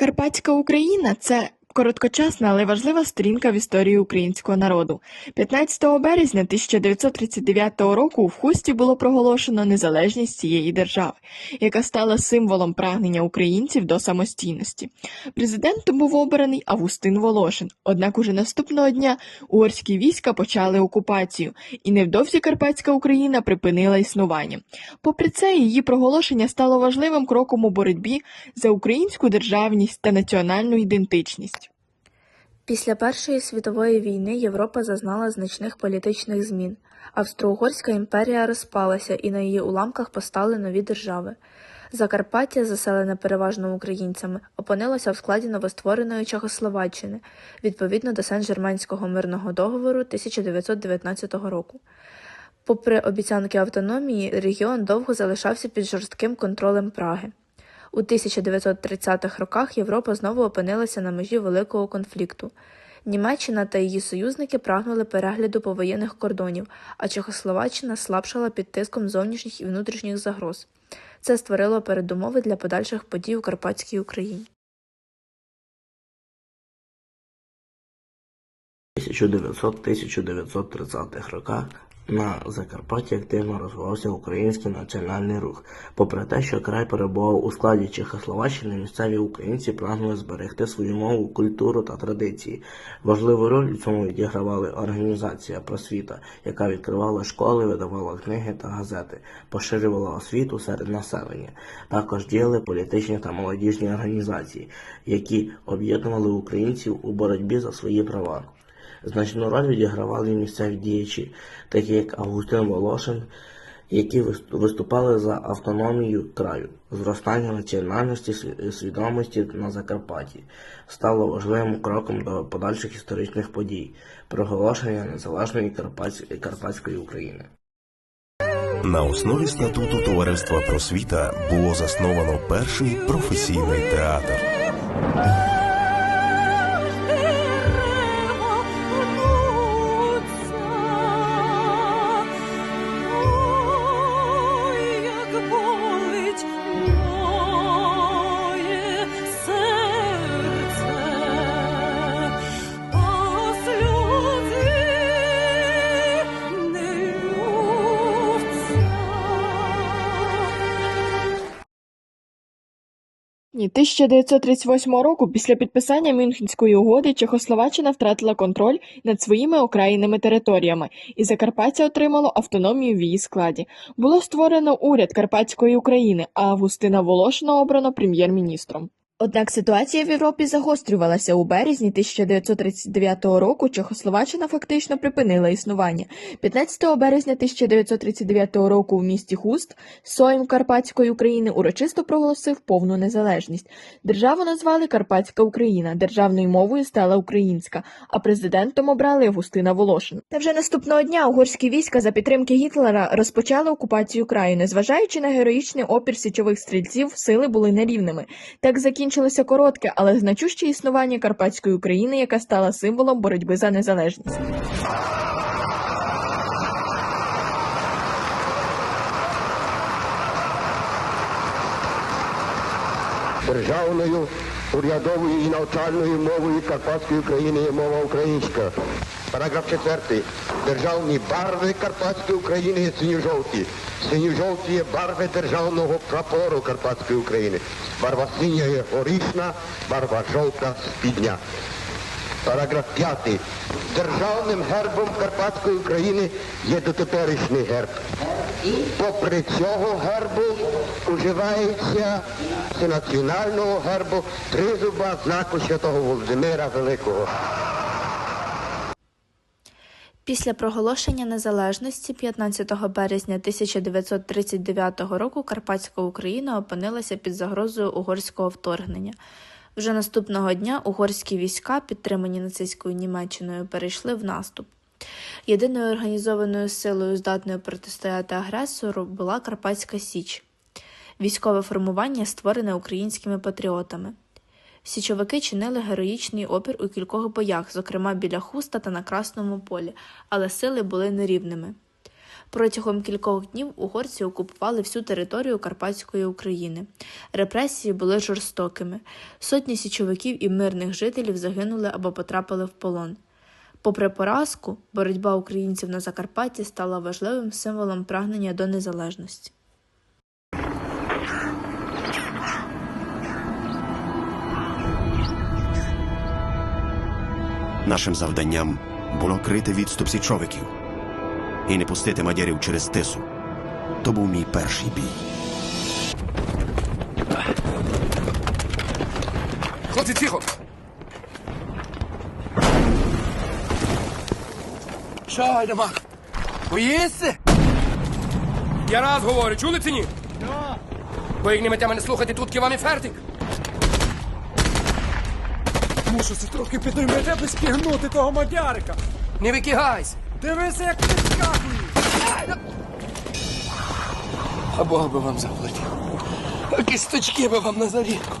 Карпатська Україна це короткочасна, але важлива сторінка в історії українського народу. 15 березня 1939 року в Хусті було проголошено незалежність цієї держави, яка стала символом прагнення українців до самостійності. Президентом був обраний Августин Волошин. Однак уже наступного дня угорські війська почали окупацію, і невдовзі Карпатська Україна припинила існування. Попри це, її проголошення стало важливим кроком у боротьбі за українську державність та національну ідентичність. Після Першої світової війни Європа зазнала значних політичних змін. Австро-Угорська імперія розпалася і на її уламках постали нові держави. Закарпаття, заселене переважно українцями, опинилося в складі новоствореної Чехословаччини відповідно до Сен-Жерменського мирного договору 1919 року. Попри обіцянки автономії, регіон довго залишався під жорстким контролем Праги. У 1930-х роках Європа знову опинилася на межі великого конфлікту. Німеччина та її союзники прагнули перегляду повоєнних кордонів, а Чехословаччина слабшала під тиском зовнішніх і внутрішніх загроз. Це створило передумови для подальших подій у Карпатській Україні. 1900-1930-х роках на Закарпатті активно розвивався український національний рух. Попри те, що край перебував у складі Чехословаччини, місцеві українці прагнули зберегти свою мову, культуру та традиції. Важливу роль у цьому відігравали організація просвіта, яка відкривала школи, видавала книги та газети, поширювала освіту серед населення. Також діяли політичні та молодіжні організації, які об'єднували українців у боротьбі за свої права. Значну роль відігравали місцеві діячі, такі як Августин Волошин, які виступали за автономію краю. Зростання національності сві- свідомості на Закарпатті стало важливим кроком до подальших історичних подій, проголошення незалежної Карпатсь- Карпатської України. На основі статуту Товариства просвіта було засновано перший професійний театр. Ні, 1938 року, після підписання Мюнхенської угоди, Чехословаччина втратила контроль над своїми окраїнними територіями, і Закарпаття отримало автономію в її складі. Було створено уряд Карпатської України, а Августина Волошина обрано прем'єр-міністром. Однак ситуація в Європі загострювалася у березні 1939 року. Чехословаччина фактично припинила існування. 15 березня 1939 року в місті Хуст Сойм Карпатської України урочисто проголосив повну незалежність. Державу назвали Карпатська Україна, державною мовою стала українська, а президентом обрали Августина Волошина. Та вже наступного дня угорські війська за підтримки Гітлера розпочали окупацію краю. Незважаючи на героїчний опір січових стрільців, сили були нерівними. Так закінчилося коротке, але значуще існування Карпатської України, яка стала символом боротьби за незалежність. Державною, урядовою і навчальною мовою Карпатської України є мова українська. Параграф 4. Державні барви Карпатської України є синьо-жовті. Синьо-жовті є барви державного прапору Карпатської України. Барва синя є горішна, барва жовта спідня. Параграф 5. Державним гербом Карпатської України є дотеперішній герб. Попри цього гербу уживається національного гербу тризуба знаку Святого Володимира Великого. Після проголошення незалежності 15 березня 1939 року Карпатська Україна опинилася під загрозою угорського вторгнення. Вже наступного дня угорські війська, підтримані нацистською Німеччиною, перейшли в наступ. Єдиною організованою силою, здатною протистояти агресору, була Карпатська Січ, військове формування, створене українськими патріотами. Січовики чинили героїчний опір у кількох боях, зокрема біля Хуста та на Красному полі, але сили були нерівними. Протягом кількох днів угорці окупували всю територію Карпатської України. Репресії були жорстокими. Сотні січовиків і мирних жителів загинули або потрапили в полон. Попри поразку, боротьба українців на Закарпатті стала важливим символом прагнення до незалежності. Нашим завданням було крити відступ січовиків і не пустити мадярів через тису. То був мій перший бій. Хлопці, тихо! Що, Гайдамак? Боїшся? Я раз говорю, чули чи ні? Як не мете мене слухати, тут вам і фертик. Мушу це трохи підіймете, аби спігнути того мадярика. Не викигайся. Дивися, як підскакує. А Бог би вам заплатив. Кісточки би вам на зарідку.